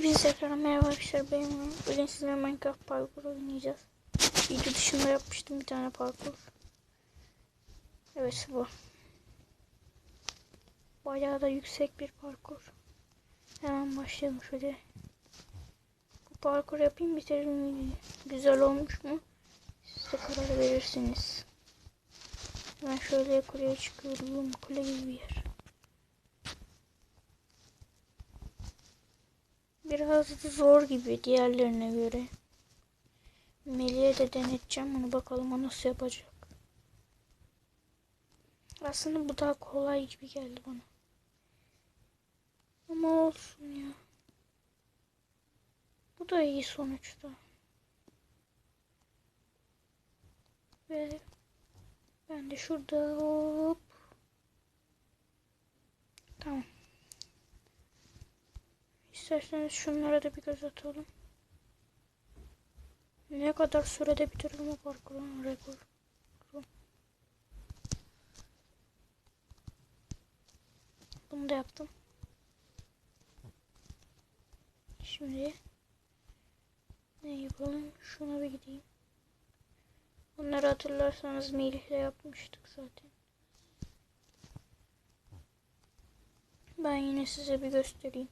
Hepinize tekrar merhaba arkadaşlar benim bugün sizinle Minecraft parkur oynayacağız. Video dışında yapmıştım bir tane parkur. Evet bu. Bayağı da yüksek bir parkur. Hemen başlayalım şöyle. Bu parkur yapayım bitirelim. Güzel olmuş mu? Siz de karar verirsiniz. Ben şöyle kuleye çıkıyorum. Kule gibi bir yer. Biraz zor gibi diğerlerine göre. Melih'e de deneteceğim onu bakalım o nasıl yapacak. Aslında bu daha kolay gibi geldi bana. Ama olsun ya. Bu da iyi sonuçta. Ve ben de şurada hop. Tamam. İsterseniz şunlara da bir göz atalım. Ne kadar sürede bitiririm o parkurun rekor. Bunu da yaptım. Şimdi ne yapalım? Şuna bir gideyim. Bunları hatırlarsanız Melih'le yapmıştık zaten. Ben yine size bir göstereyim.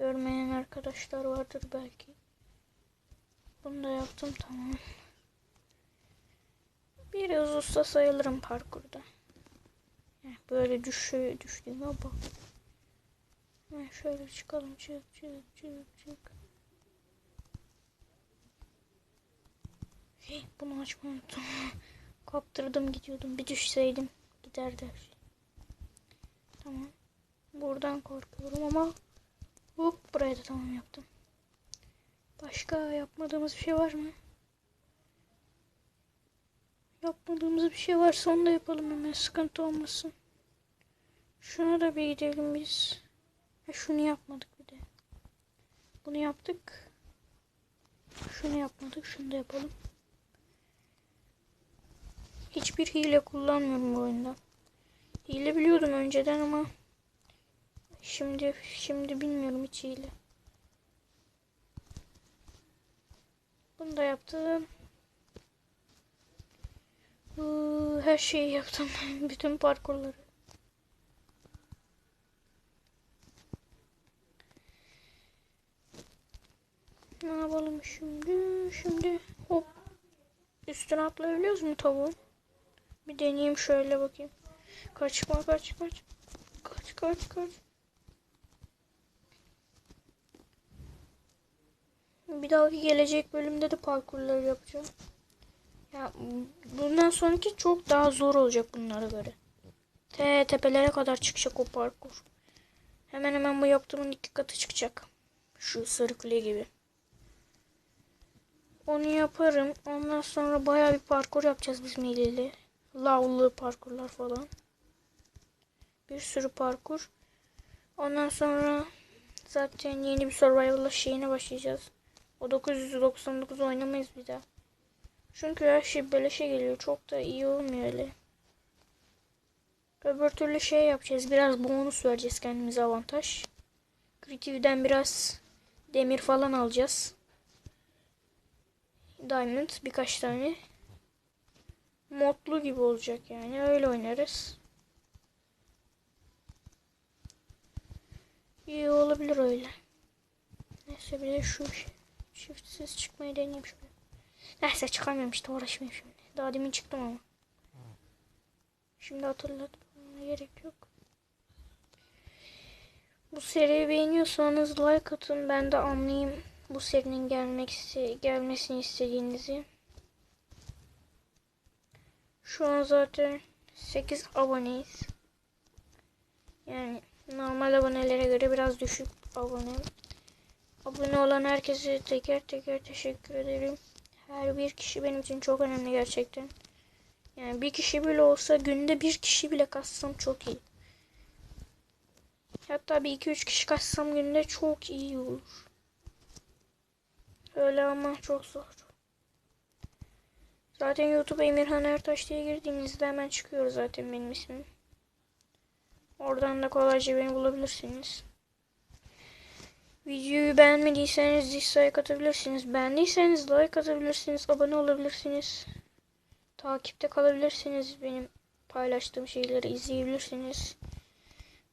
Görmeyen arkadaşlar vardır belki. Bunu da yaptım tamam. Biraz usta sayılırım parkurda. Yani böyle düşü, düştüğüme bak. Yani şöyle çıkalım çık çık çık çık. Hey, bunu açmayı unuttum. Kaptırdım gidiyordum. Bir düşseydim giderdi şey. Tamam. Buradan korkuyorum ama Hop buraya da tamam yaptım. Başka yapmadığımız bir şey var mı? Yapmadığımız bir şey varsa onu da yapalım hemen sıkıntı olmasın. Şuna da bir gidelim biz. Ha, şunu yapmadık bir de. Bunu yaptık. Şunu yapmadık. Şunu da yapalım. Hiçbir hile kullanmıyorum bu oyunda. Hile biliyordum önceden ama Şimdi şimdi bilmiyorum hiç hile. Bunu da yaptım. Her şeyi yaptım. Bütün parkurları. Ne yapalım şimdi? Şimdi hop. Üstüne atlayabiliyoruz mu tavuğun? Bir deneyeyim şöyle bakayım. Kaçma kaç kaç. Kaç kaç kaç. Bir dahaki gelecek bölümde de parkurları yapacağım. Ya bundan sonraki çok daha zor olacak bunlara göre. Te tepelere kadar çıkacak o parkur. Hemen hemen bu yaptığımın iki katı çıkacak. Şu sarı kule gibi. Onu yaparım. Ondan sonra baya bir parkur yapacağız biz Melih'le. Lavlı parkurlar falan. Bir sürü parkur. Ondan sonra zaten yeni bir survival şeyine başlayacağız. O 999 oynamayız bir daha. Çünkü her şey beleşe geliyor. Çok da iyi olmuyor öyle. Öbür türlü şey yapacağız. Biraz bonus vereceğiz kendimize avantaj. Creative'den biraz demir falan alacağız. Diamond birkaç tane. Modlu gibi olacak yani. Öyle oynarız. İyi olabilir öyle. Neyse bir de şu şey. Shiftsiz çıkmayı deneyeyim şöyle. Neyse çıkamıyorum işte uğraşmayayım şimdi. Daha demin çıktım ama. Şimdi hatırladım. Gerek yok. Bu seriyi beğeniyorsanız like atın. Ben de anlayayım bu serinin gelmek iste gelmesini istediğinizi. Şu an zaten 8 aboneyiz. Yani normal abonelere göre biraz düşük abone. Abone olan herkese teker teker teşekkür ederim. Her bir kişi benim için çok önemli gerçekten. Yani bir kişi bile olsa günde bir kişi bile kassam çok iyi. Hatta bir iki üç kişi kassam günde çok iyi olur. Öyle ama çok zor. Zaten YouTube Emirhan Ertaş diye girdiğinizde hemen çıkıyor zaten benim ismim. Oradan da kolayca beni bulabilirsiniz. Videoyu beğenmediyseniz dislike atabilirsiniz. Beğendiyseniz like atabilirsiniz. Abone olabilirsiniz. Takipte kalabilirsiniz. Benim paylaştığım şeyleri izleyebilirsiniz.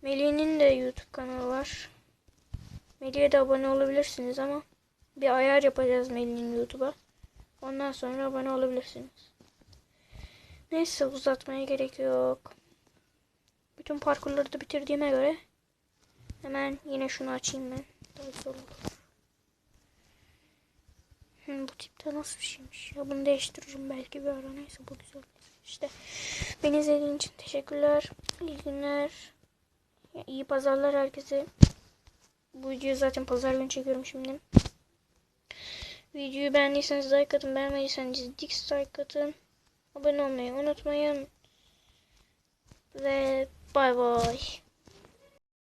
Melih'in de YouTube kanalı var. Melih'e de abone olabilirsiniz ama bir ayar yapacağız Melih'in YouTube'a. Ondan sonra abone olabilirsiniz. Neyse uzatmaya gerek yok. Bütün parkurları da bitirdiğime göre hemen yine şunu açayım ben. Hı, bu tipte nasıl bir şeymiş ya bunu değiştiririm belki bir ara neyse bu güzel. İşte beni izlediğin için teşekkürler. İyi günler. İyi pazarlar herkese. Bu videoyu zaten pazar günü çekiyorum şimdi. Videoyu beğendiyseniz like atın. Beğenmediyseniz dislike atın. Abone olmayı unutmayın. Ve bay bay.